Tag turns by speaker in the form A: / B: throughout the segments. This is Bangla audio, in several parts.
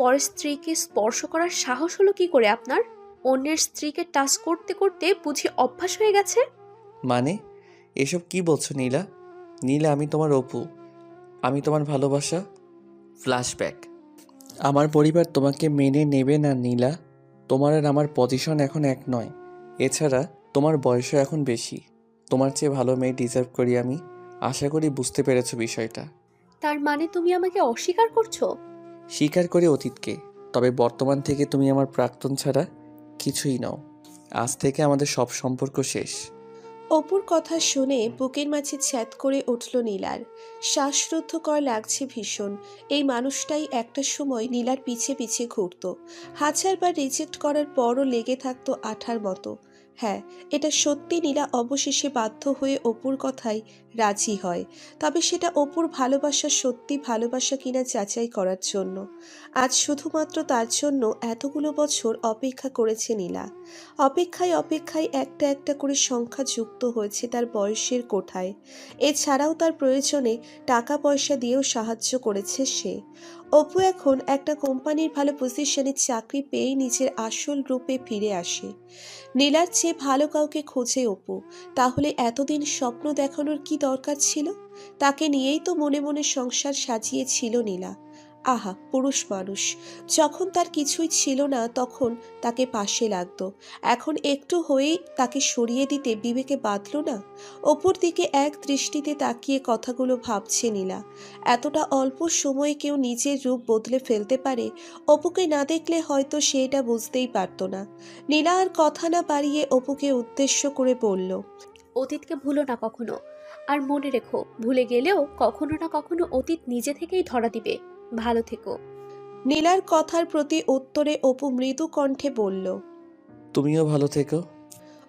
A: পরের স্ত্রীকে স্পর্শ করার সাহস হলো কি করে আপনার? অন্যের স্ত্রীকে টাচ করতে করতে বুঝি অভ্যাস হয়ে গেছে?
B: মানে? এসব কি বলছো নীলা? নীলা আমি তোমার অপু। আমি তোমার ভালোবাসা? ফ্ল্যাশব্যাক আমার পরিবার তোমাকে মেনে নেবে না নীলা। তোমার আর আমার পজিশন এখন এক নয়। এছাড়া তোমার বয়সও এখন বেশি। তোমার চেয়ে ভালো মেয়ে ডিজার্ভ করি আমি। আশা করি বুঝতে পেরেছ বিষয়টা।
A: তার মানে তুমি আমাকে অস্বীকার করছ?
B: স্বীকার করে অতীতকে, তবে বর্তমান থেকে তুমি আমার প্রাক্তন ছাড়া কিছুই নাও। আজ থেকে আমাদের সব সম্পর্ক শেষ।
C: অপুর কথা শুনে বুকের মাঝে ছ্যাত করে উঠল নীলার। শ্বাসরুদ্ধকর লাগছে ভীষণ। এই মানুষটাই একটা সময় নীলার পিছে পিছে ঘুরত। হাজারবার রিজেক্ট করার পরও লেগে থাকতো আঠার মতো। হ্যাঁ এটা সত্যি নীলা অবশেষে বাধ্য হয়ে অপুর কথায় রাজি হয়। তবে সেটা অপুর ভালোবাসা সত্যি ভালোবাসা কিনা যাচাই করার জন্য। আজ শুধুমাত্র তার জন্য এতগুলো বছর অপেক্ষা করেছে নীলা। অপেক্ষায় অপেক্ষায় একটা একটা করে সংখ্যা যুক্ত হয়েছে তার বয়সের কোঠায়। এছাড়াও তার প্রয়োজনে টাকা পয়সা দিয়েও সাহায্য করেছে সে। অপু এখন একটা কোম্পানির ভালো পজিশনে চাকরি পেয়ে নিজের আসল রূপে ফিরে আসে। নীলার চেয়ে ভালো কাউকে খোঁজে অপু। তাহলে এতদিন স্বপ্ন দেখানোর কি দরকার ছিল? তাকে নিয়েই তো মনে মনে সংসার সাজিয়েছিল নীলা। আহা, পুরুষ মানুষ। যখন তার কিছুই ছিল না, তখন তাকে পাশে লাগতো। এখন একটু হয়েই তাকে সরিয়ে দিতে বিবেকে বাঁধল না? ওপর দিকে এক দৃষ্টিতে তাকিয়ে কথাগুলো ভাবছে নীলা। এতটা অল্প সময়ে কেউ নিজের রূপ বদলে ফেলতে পারে, অপুকে না দেখলে হয়তো সে এটা বুঝতেই পারতো না। নীলা আর কথা না বাড়িয়ে অপুকে উদ্দেশ্য করে বলল,
A: অতীতকে ভুলো না কখনো। আর মনে রেখো, ভুলে গেলেও কখনো না কখনো অতীত নিজে থেকেই ধরা দিবে। ভালো থেকো।
C: নীলার কথার প্রতি উত্তরে অপু মৃদু কণ্ঠে বলল
B: তুমিও ভালো থেকো।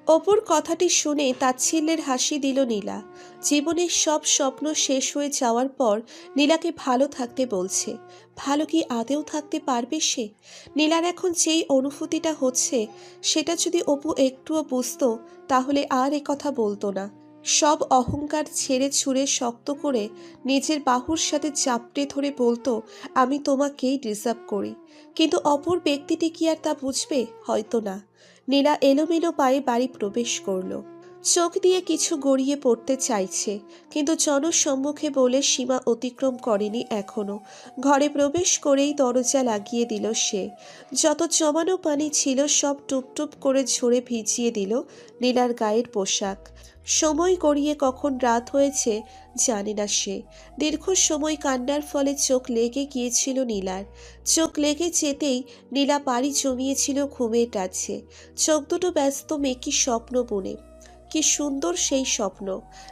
C: অপুর কথাটি শুনে তাচ্ছিল্যের হাসি দিল নীলা। জীবনের সব স্বপ্ন শেষ হয়ে যাওয়ার পর নীলাকে ভালো থাকতে বলছে। ভালো কি আদেও থাকতে পারবে সে? নীলার এখন যেই অনুভূতিটা হচ্ছে সেটা যদি অপু একটুও বুঝতো তাহলে আর এ কথা বলতো না। সব অহংকার ছেড়ে ছুঁড়ে শক্ত করে নিজের বাহুর সাথে চাপটে ধরে বলতো, আমি তোমাকেই ডিজার্ভ করি। কিন্তু অপর ব্যক্তিটি কি আর তা বুঝবে? হয়তো না। নীলা এলোমেলো পায়ে বাড়ি প্রবেশ করল। চোখ দিয়ে কিছু গড়িয়ে পড়তে চাইছে, কিন্তু জনসম্মুখে বলে সীমা অতিক্রম করেনি এখনও। ঘরে প্রবেশ করেই দরজা লাগিয়ে দিল সে। যত জমানো পানি ছিল সব টুপটুপ করে ঝরে ভিজিয়ে দিল নীলার গায়ের পোশাক। সময় গড়িয়ে কখন রাত হয়েছে, জানে না সে। দীর্ঘ সময় কান্নার ফলে চোখ লেগে গিয়েছিল নীলার। চোখ লেগে যেতেই নীলা পাড়ি জমিয়েছিল ঘুমের টাছে চোখ দুটো ব্যস্ত, মেকি স্বপ্ন বুনে। কি সুন্দর সেই স্বপ্ন।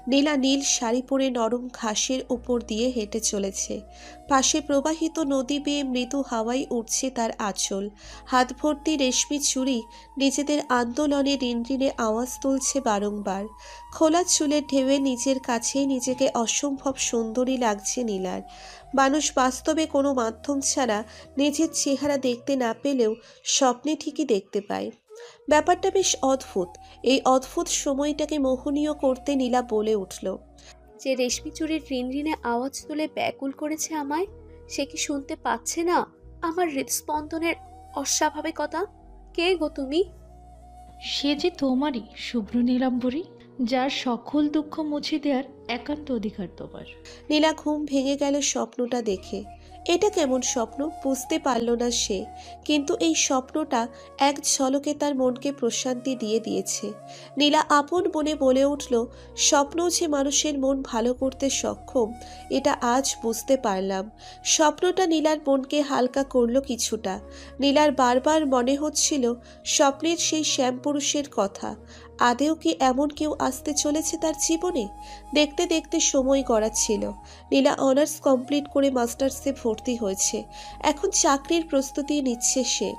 C: নীলা নীল শাড়ি পরে নরম ঘাসের উপর দিয়ে হেঁটে চলেছে। পাশে প্রবাহিত নদী বেয়ে মৃদু হাওয়ায় উঠছে তার আঁচল। হাত ভর্তি রেশমি চুড়ি নিজেদের আন্দোলনে রিনরিনে আওয়াজ তুলছে বারংবার। খোলা চুলের ঢেউয়ে নিজের কাছেই নিজেকে অসম্ভব সুন্দরী লাগছে নীলার। মানুষ বাস্তবে কোনো মাধ্যম ছাড়া নিজের চেহারা দেখতে না পেলেও স্বপ্নে ঠিকই দেখতে পায়। ব্যাপারটা বেশ অদ্ভুত। এই অদ্ভুত সময়টাকে মোহনীয় করতে নীলা বলে উঠল
A: যে রেশমি চুরির রিনরিনে আওয়াজ তুলে ব্যাকুল করেছে আমায় সে কি শুনতে পাচ্ছে না আমার হৃদস্পন্দনের অস্বাভাবিকতা? কে গো তুমি?
D: সে যে তোমারই শুভ্র নীলাম্বরী যার সকল দুঃখ মুছে দেওয়ার একান্ত অধিকার তোমার।
C: নীলা ঘুম ভেঙে গেল স্বপ্নটা দেখে। এটা কেমন স্বপ্ন বুঝতে পারল না সে, কিন্তু এই স্বপ্নটা এক ঝলকে তার মনকে প্রশান্তি দিয়ে দিয়েছে। নীলা আপন মনে বলে উঠল, স্বপ্ন যে মানুষের মন ভালো করতে সক্ষম, এটা আজ বুঝতে পারলাম। স্বপ্নটা নীলার মনকে হালকা করল কিছুটা। নীলার বারবার মনে হচ্ছিল, স্বপ্নের সেই শ্যামপুরুষের কথা। আদেও কি এমন কেউ আসতে চলেছে তার জীবনে? দেখতে দেখতে সময় গড়াচ্ছিল। নীলা অনার্স কমপ্লিট করে মাস্টার্সে ভর্তি হয়েছে। এখন চাকরির প্রস্তুতি নিচ্ছে সে।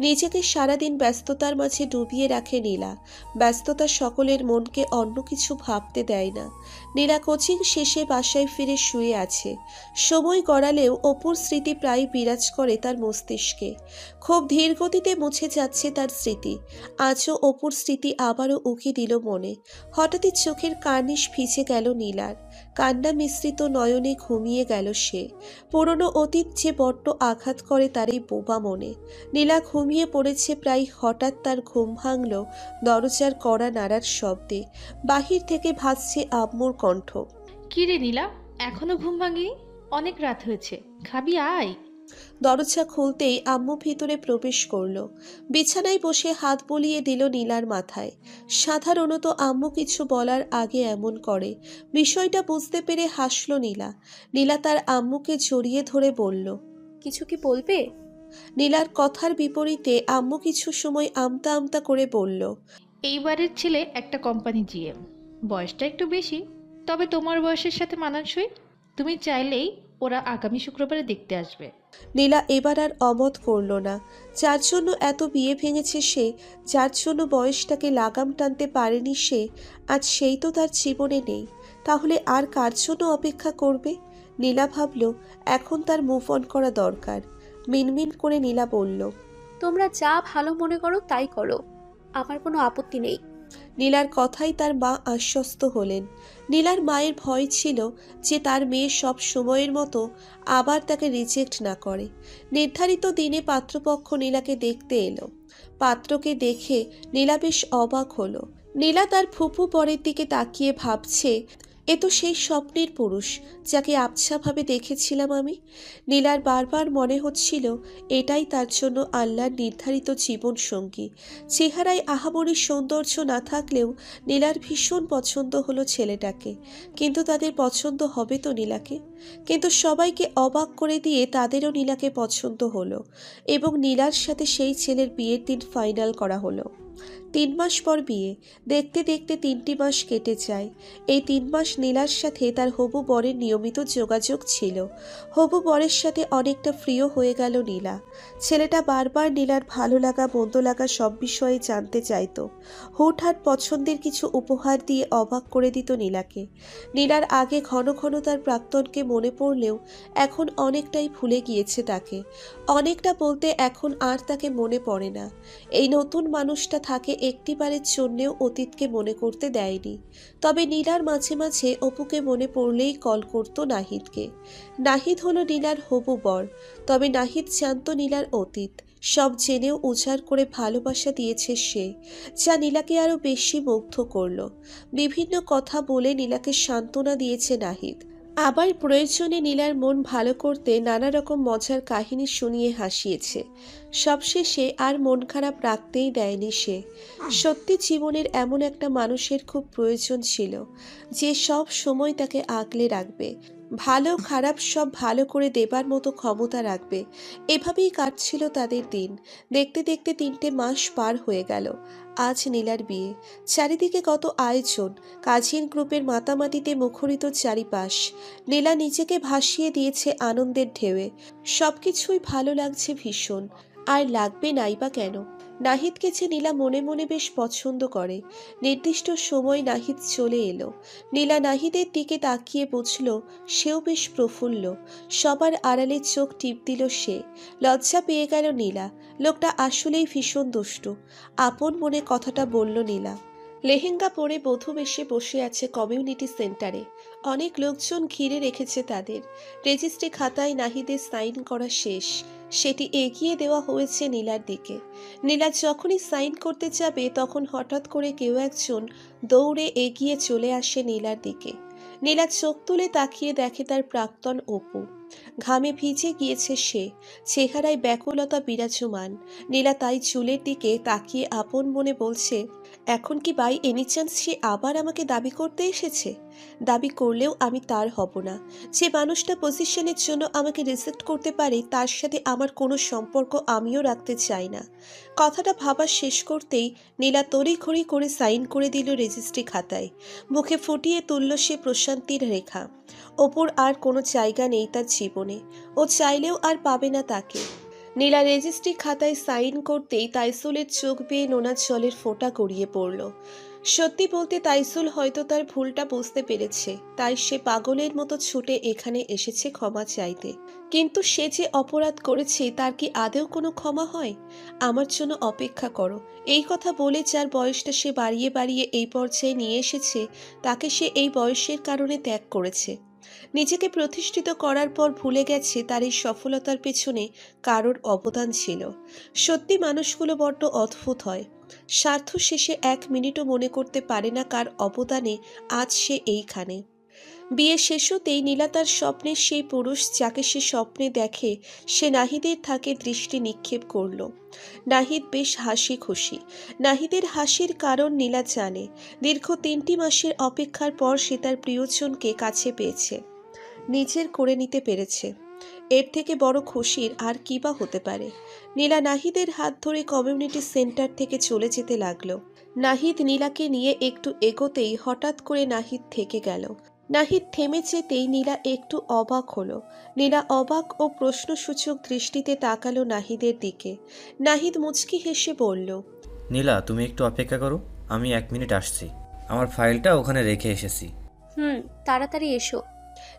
C: নিজেকে সারাদিন ব্যস্ততার মাঝে ডুবিয়ে রাখে নীলা। ব্যস্ততা সকলের মনকে অন্য কিছু ভাবতে দেয় না। নীলা কোচিং শেষে বাসায় ফিরে শুয়ে আছে। সময় গড়ালেও অপুর স্মৃতি প্রায় বিরাজ করে তার মস্তিষ্কে। খুব ধীর গতিতে মুছে যাচ্ছে তার স্মৃতি। আজও অপুর স্মৃতি আবারও উকি দিল মনে। হঠাৎই চোখের কার্নিশ ভিজে গেল নীলার। কান্না মিশ্রিত নয়নে ঘুমিয়ে গেল সে। পুরনো অতীত যে বড্ড আঘাত করে তার এই বোবা মনে। নীলা ঘুমিয়ে পড়েছে প্রায় হঠাৎ তার ঘুম ভাঙল দরজার কড়া নাড়ার শব্দে। বাহির থেকে ভাসছে আম্মুর কণ্ঠ।
D: কি রে নীলা এখনও ঘুম ভাঙেনি? অনেক রাত হয়েছে। খাবি আয়।
C: দরজা খুলতেই আম্মু ভিতরে প্রবেশ করল। বিছানায় বসে হাত বলিয়ে দিল নীলার মাথায়। সাধারণত আম্মু কিছু বলার আগে এমন করে। বিষয়টা বুঝতে পেরে হাসল নীলা। নীলা তার আম্মুকে জড়িয়ে ধরে বলল
A: কিছু কি বলবে?
C: নীলার কথার বিপরীতে আম্মু কিছু সময় আমতা আমতা করে বলল
D: এইবারের ছেলে একটা কোম্পানি জিএম। বয়সটা একটু বেশি। তবে তোমার বয়সের সাথে মানানসই। তুমি চাইলেই ওরা আগামী শুক্রবারে দেখতে আসবে।
C: নীলা এবার আর অমত করল না। যার জন্য এত বিয়ে ভেঙেছে সে যার জন্য বয়সটাকে লাগাম টানতে পারেনি সে আজ সেই তো তার জীবনে নেই। তাহলে আর কার জন্য অপেক্ষা করবে? নীলা ভাবল এখন তার মুভ অন করা দরকার। মিনমিন করে নীলা বলল
A: তোমরা যা ভালো মনে করো তাই করো। আমার কোনো আপত্তি নেই।
C: নীলার কথাই তার মা আশ্বস্ত হলেন। নীলার মায়ের ভয় ছিল যে তার মেয়ে সব সময়ের মতো আবার তাকে রিজেক্ট না করে। নির্ধারিত দিনে পাত্রপক্ষ নীলাকে দেখতে এলো। পাত্রকে দেখে নীলা বেশ অবাক হলো। নীলা তার ফুপু পরের দিকে তাকিয়ে ভাবছে এ তো সেই স্বপ্নের পুরুষ, যাকে আবছাভাবে দেখেছিলাম আমি। নীলার বারবার মনে হচ্ছিল এটাই তার জন্য আল্লাহর নির্ধারিত জীবন সঙ্গী চেহারায় আহামরি সৌন্দর্য না থাকলেও নীলার ভীষণ পছন্দ হলো ছেলেটাকে। কিন্তু তাদের পছন্দ হবে তো নীলাকে। কিন্তু সবাইকে অবাক করে দিয়ে তাদেরও নীলাকে পছন্দ হলো এবং নীলার সাথে সেই ছেলের বিয়ের দিন ফাইনাল করা হলো। তিন মাস পর বিয়ে। দেখতে দেখতে তিনটি মাস কেটে যায়। এই তিন মাস নীলার সাথে তার হবু বরের নিয়মিত যোগাযোগ ছিল। হবু বরের সাথে অনেকটা প্রিয় হয়ে গেল নীলা। ছেলেটা বারবার নীলার ভালো লাগা, মন্দ লাগা সব বিষয়ে জানতে চাইতো। হুটহাট পছন্দের কিছু উপহার দিয়ে অবাক করে দিত নীলাকে। নীলার আগে ঘন ঘন তার প্রাক্তনকে মনে পড়লেও এখন অনেকটাই ভুলে গিয়েছে তাকে। অনেকটা বলতে এখন আর তাকে মনে পড়ে না। এই নতুন মানুষটা থাকে একটিবারের জন্যেও অতীতকে মনে করতে দেয়নি। তবে নীলার মাঝে মাঝে অপুকে মনে পড়লেই কল করত নাহিদকে। নাহিদ হলো নীলার হবু বর। তবে নাহিদ জানত নীলার অতীত। সব জেনেও উজাড় করে ভালোবাসা দিয়েছে সে, যা নীলাকে আরও বেশি মুগ্ধ করল। বিভিন্ন কথা বলে নীলাকে সান্ত্বনা দিয়েছে নাহিদ। আবার প্রয়োজনে নীলার মন ভালো করতে নানা রকম মজার কাহিনী শুনিয়ে হাসিয়েছে। সবশেষে আর মন খারাপ রাখতেই দেয়নি সে। সত্যি জীবনের এমন একটা মানুষের খুব প্রয়োজন ছিল, যে সব সময় তাকে আগলে রাখবে। ভালো, খারাপ সব ভালো করে দেবার মতো ক্ষমতা রাখবে। এভাবেই কাটছিল তাদের দিন। দেখতে দেখতে তিনটে মাস পার হয়ে গেল। আজ নীলার বিয়ে। চারিদিকে কত আয়োজন। কাজিন গ্রুপের মাতামাতিতে মুখরিত চারিপাশ। নীলা নিজেকে ভাসিয়ে দিয়েছে আনন্দের ঢেউয়ে। সব কিছুই ভালো লাগছে ভীষণ। আর লাগবে নাই বা কেন? নাহিদকে যে নীলা মনে মনে বেশ পছন্দ করে। নির্দিষ্ট সময় নাহিদ চলে এলো। নীলা নাহিদের দিকে তাকিয়ে বুঝল, সেও বেশ প্রফুল্ল। সবার আড়ালে চোখ টিপ দিল সে। লজ্জা পেয়ে গেল নীলা। লোকটা আসলেই ভীষণ দুষ্টু। আপন মনে কথাটা বলল নীলা। লেহেঙ্গা পরে বধূ বেশে বসে আছে কমিউনিটি সেন্টারে। অনেক লোকজন ঘিরে রেখেছে তাদের। রেজিস্ট্রি খাতায় নাহিদের সাইন করা শেষ। সেটি এগিয়ে দেওয়া হয়েছে নীলার দিকে। নীলা যখনই সাইন করতে যাবে, তখন হঠাৎ করে কেউ একজন দৌড়ে এগিয়ে চলে আসে নীলার দিকে। নীলা চোখ তুলে তাকিয়ে দেখে তার প্রাক্তন অপু। ঘামে ভিজে গিয়েছে সে। চেহারায় ব্যাকুলতা বিরাজমান। নীলা তাই চুলের দিকে তাকিয়ে আপন মনে বলছে এখন কি বাই এনি চান্স সে আবার আমাকে দাবি করতে এসেছে? দাবি করলেও আমি তার হব না। যে মানুষটা পজিশনের জন্য আমাকে রিজেক্ট করতে পারে, তার সাথে আমার কোনো সম্পর্ক আমিও রাখতে চাই না। কথাটা ভাবা শেষ করতেই নীলা তড়ি তড়িঘড়ি করে সাইন করে দিল রেজিস্ট্রি খাতায়। মুখে ফুটিয়ে তুলল সে প্রশান্তির রেখা। ওপর আর কোনো জায়গা নেই তার জীবনে। ও চাইলেও আর পাবে না তাকে। নীলা রেজিস্ট্রি খাতায় সাইন করতেই তাইসুলের চোখ বেয়ে নোনা জলের ফোঁটা গড়িয়ে পড়ল। সত্যি বলতে তাইসুল হয়তো তার ভুলটা বুঝতে পেরেছে, তাই সে পাগলের মতো ছুটে এখানে এসেছে ক্ষমা চাইতে। কিন্তু সে যে অপরাধ করেছে, তার কি আদেও কোনো ক্ষমা হয়? আমার জন্য অপেক্ষা করো। এই কথা বলে যার বয়সটা সে বাড়িয়ে বাড়িয়ে এই পর্যায়ে নিয়ে এসেছে, তাকে সে এই বয়সের কারণে ত্যাগ করেছে। নিজেকে প্রতিষ্ঠিত করার পর ভুলে গেছে তার এই সফলতার পেছনে কারোর অবদান ছিল। সত্যি মানুষগুলো বড্ড অদ্ভুত হয়। স্বার্থ শেষে এক মিনিটও মনে করতে পারে না কার অবদানে আজ সে এইখানে। বিয়ে শেষ হতেই নীলা তার স্বপ্নের সেই পুরুষ যাকে সে স্বপ্নে দেখে, সে নাহিদের থাকে দৃষ্টি নিক্ষেপ করল। নাহিদ বেশ হাসি খুশি। নাহিদের হাসির কারণ নীলা জানে। দীর্ঘ তিনটি মাসের অপেক্ষার পর সে তার প্রিয়জনকে কাছে পেয়েছে। নিজের করে নিতে পেরেছে। এর থেকে বড় খুশির আর কী বা হতে পারে? নীলা নাহিদের হাত ধরে কমিউনিটি সেন্টার থেকে চলে যেতে লাগল। নাহিদ নীলাকে নিয়ে একটু এগোতেই হঠাৎ করে নাহিদ থেকে গেল। নাহিদ থেমে যেতেই নীলা একটু অবাক হলো। নীলা অবাক ও প্রশ্নসূচক দৃষ্টিতে তাকালো নাহিদের দিকে। নাহিদ মুচকি হেসে বলল
E: নীলা তুমি একটু অপেক্ষা করো আমি এক মিনিট আসছি। আমার ফাইলটা ওখানে রেখে এসেছি।
A: হুম তাড়াতাড়ি এসো।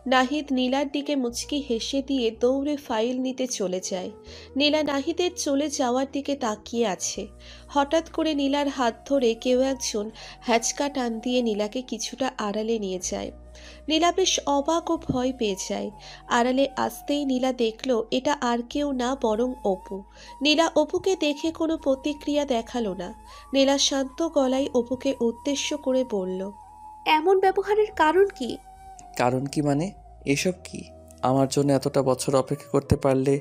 C: নাহিদ নীলার দিকে মুচকি হেসে দিয়ে দৌড়ে ফাইল নিতে চলে যায়। নীলা নাহিদের চলে যাওয়ার দিকে তাকিয়ে আছে। হঠাৎ করে নীলার হাত ধরে কেউ একজন হ্যাচকা টান দিয়ে নীলাকে কিছুটা আড়ালে নিয়ে যায়। নীলা বেশ অবাক ও ভয় পেয়ে যায়। আড়ালে আসতেই নীলা দেখল, এটা আর কেউ না, বরং অপু। নীলা অপুকে দেখে কোনো প্রতিক্রিয়া দেখাল না। নীলা শান্ত গলায় অপুকে উদ্দেশ্য করে বলল,
A: এমন ব্যবহারের কারণ কি?
B: কারণ কি মানে? এসব কি? আমার জন্য এতটা বছর অপেক্ষা করতে পারলে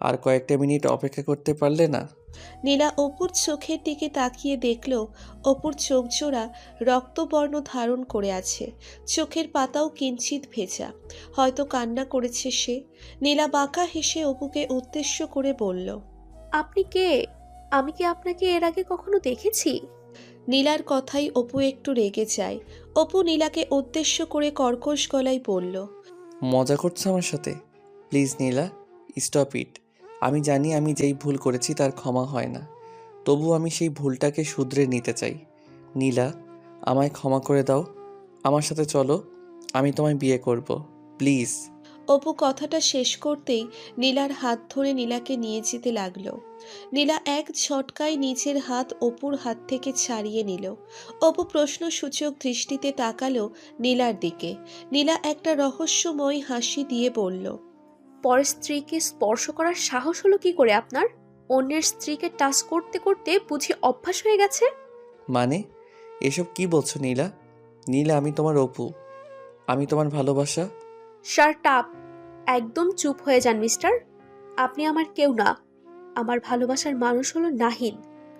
B: আর কয়েকটা মিনিট অপেক্ষা করতে পারলে না?
C: নীলা অপুর চোখের দিকে তাকিয়ে দেখল অপুর চোখ জোড়া রক্তবর্ণ ধারণ করে আছে। চোখের পাতাও কিঞ্চিত ভেজা। হয়তো কান্না করেছে সে। নীলা বাঁকা হেসে অপুকে উদ্দেশ্য করে বলল
A: আপনি কে? আমি কি আপনাকে এর আগে কখনো দেখেছি?
C: নীলার কথাই অপু একটু রেগে যায়। অপু নীলাকে উদ্দেশ্য করে কর্কশ গলায় বলল,
B: মজা করছ আমার সাথে? প্লিজ নীলা স্টপ ইট আমি জানি আমি যেই ভুল করেছি তার ক্ষমা হয় না। তবু আমি সেই ভুলটাকে শুধরে নিতে চাই। নীলা, আমায় ক্ষমা করে দাও। আমার সাথে চলো, আমি তোমায় বিয়ে করব। প্লিজ।
C: অপু কথাটা শেষ করতেই নীলার হাত ধরে নীলাকে নিয়ে যেতে লাগল। নীলা এক ঝটকায় নিজের হাত অপুর হাত থেকে ছাড়িয়ে নিল। অপু প্রশ্নসূচক দৃষ্টিতে তাকালো নীলার দিকে। নীলা একটা রহস্যময় হাসি দিয়ে বলল
A: পরের স্ত্রীকে স্পর্শ করার সাহস হলো কি করে আপনার? অন্যের স্ত্রীকে টাচ করতে করতে বুঝি অভ্যাস হয়ে গেছে?
B: মানে? এসব কি বলছো নীলা? নীলা আমি তোমার অপু। আমি তোমার ভালোবাসা?
A: Shut up. একদম চুপ হয়ে যান, মিস্টার। আপনি আমার কেউ না। আমার ভালোবাসার মানুষ হলো নাহিদ,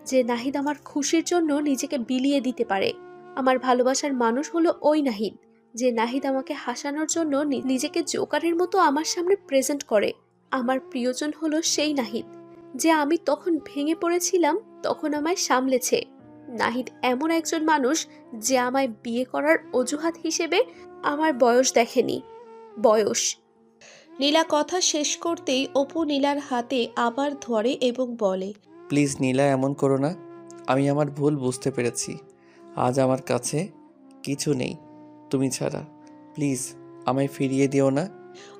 A: যে নাহিদ আমার খুশির জন্য নিজেকে বিলিয়ে দিতে পারে। আমার ভালোবাসার মানুষ হলো ওই নাহিদ, যে নাহিদ আমাকে হাসানোর জন্য নিজেকে জোকারের মতো আমার সামনে প্রেজেন্ট করে। আমার প্রিয়জন হলো সেই নাহিদ, যে আমি তখন ভেঙে পড়েছিলাম, তখন আমায় সামলেছে। নাহিদ এমন একজন মানুষ, যে আমায় বিয়ে করার অজুহাত হিসেবে আমার বয়স দেখেনি। বয়স।
C: নীলা কথা শেষ করতেই অপু নীলার হাতে আবার ধরে এবং বলে
B: প্লিজ নীলা এমন করো না। আমি আমার ভুল বুঝতে পেরেছি। আজ আমার কাছে কিছু নেই তুমি ছাড়া। প্লিজ আমায় ফিরিয়ে দিও না।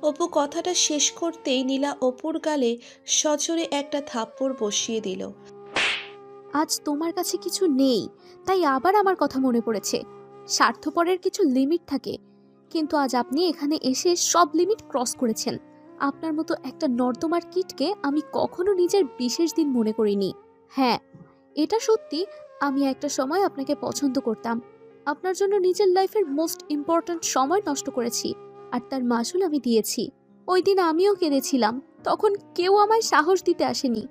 C: অপু কথাটা শেষ করতেই নীলা অপুর গালে সজোরে একটা থাপ্পড় বসিয়ে দিল।
A: আজ তোমার কাছে কিছু নেই তাই আবার আমার কথা মনে পড়েছে। স্বার্থপরের কিছু লিমিট থাকে। কিন্তু আজ আপনি এখানে এসে সব লিমিট ক্রস করেছেন। আপনার মতো একটা নর্দমার কিটকে আমি কখনো নিজের বিশেষ দিন মনে করিনি। হ্যাঁ এটা সত্যি, আমি একটা সময় আপনাকে পছন্দ করতাম। আপনার জন্য নিজের লাইফের মোস্ট ইম্পর্ট্যান্ট সময় নষ্ট করেছি, আর তার মাসুল আমি দিয়েছি। ওই দিন আমিও কেঁদেছিলাম, তখন কেউ আমায় সাহস দিতে আসেনি।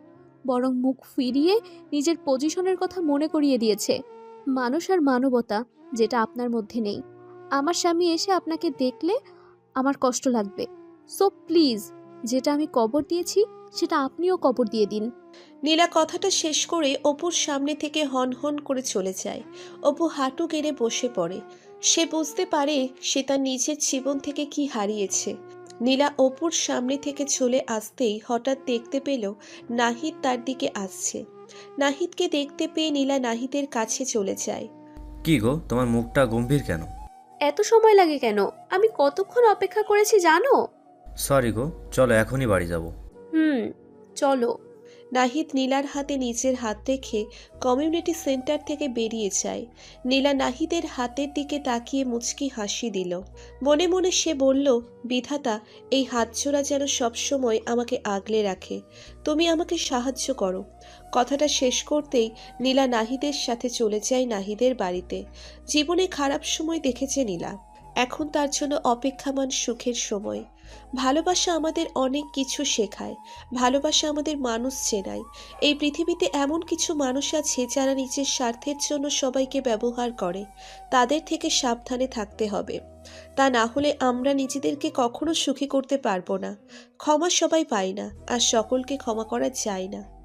A: বরং মুখ ফিরিয়ে নিজের পজিশনের কথা মনে করিয়ে দিয়েছে। মানুষ আর মানবতা, যেটা আপনার মধ্যে নেই। আমার স্বামী এসে আপনাকে দেখলে আমার কষ্ট লাগবে। সো প্লিজ যেটা আমি কবর দিয়েছি সেটা আপনিও কবর দিয়ে দিন।
C: নীলা কথাটা শেষ করে অপুর সামনে থেকে হন হন করে চলে যায়। অপু হাঁটু গেড়ে বসে পড়ে। সে বুঝতে পারে সে তার নিজের জীবন থেকে কি হারিয়েছে। নীলা অপুর সামনে থেকে চলে আসতেই হঠাৎ দেখতে পেল নাহিদ তার দিকে আসছে। নাহিদকে দেখতে পেয়ে নীলা নাহিদের কাছে চলে যায়।
E: কি গো তোমার মুখটা গম্ভীর কেন?
A: এত সময় লাগে কেন? আমি কতক্ষণ অপেক্ষা করেছি জানো?
E: সরি গো চলো এখনই বাড়ি যাব।
A: হুম চলো।
C: নাহিদ নীলার হাতে নিজের হাত রেখে কমিউনিটি সেন্টার থেকে বেরিয়ে যায়। নীলা নাহিদের হাতের দিকে তাকিয়ে মুচকি হাসি দিল। মনে মনে সে বলল, বিধাতা, এই হাতজোড়া যেন সবসময় আমাকে আগলে রাখে। তুমি আমাকে সাহায্য করো। কথাটা শেষ করতেই নীলা নাহিদের সাথে চলে যায় নাহিদের বাড়িতে। জীবনে খারাপ সময় দেখেছে নীলা। এখন তার জন্য অপেক্ষামান সুখের সময়। ভালোবাসা আমাদের অনেক কিছু শেখায়, ভালোবাসা আমাদের মানুষ চেনায়। এই পৃথিবীতে এমন কিছু মানুষ আছে যারা নিজের স্বার্থের জন্য সবাইকে ব্যবহার করে, তাদের থেকে সাবধানে থাকতে হবে। তা না হলে আমরা নিজেদেরকে কখনো সুখী করতে পারব না। ক্ষমা সবাই পাই না, আর সকলকে ক্ষমা করা যায় না।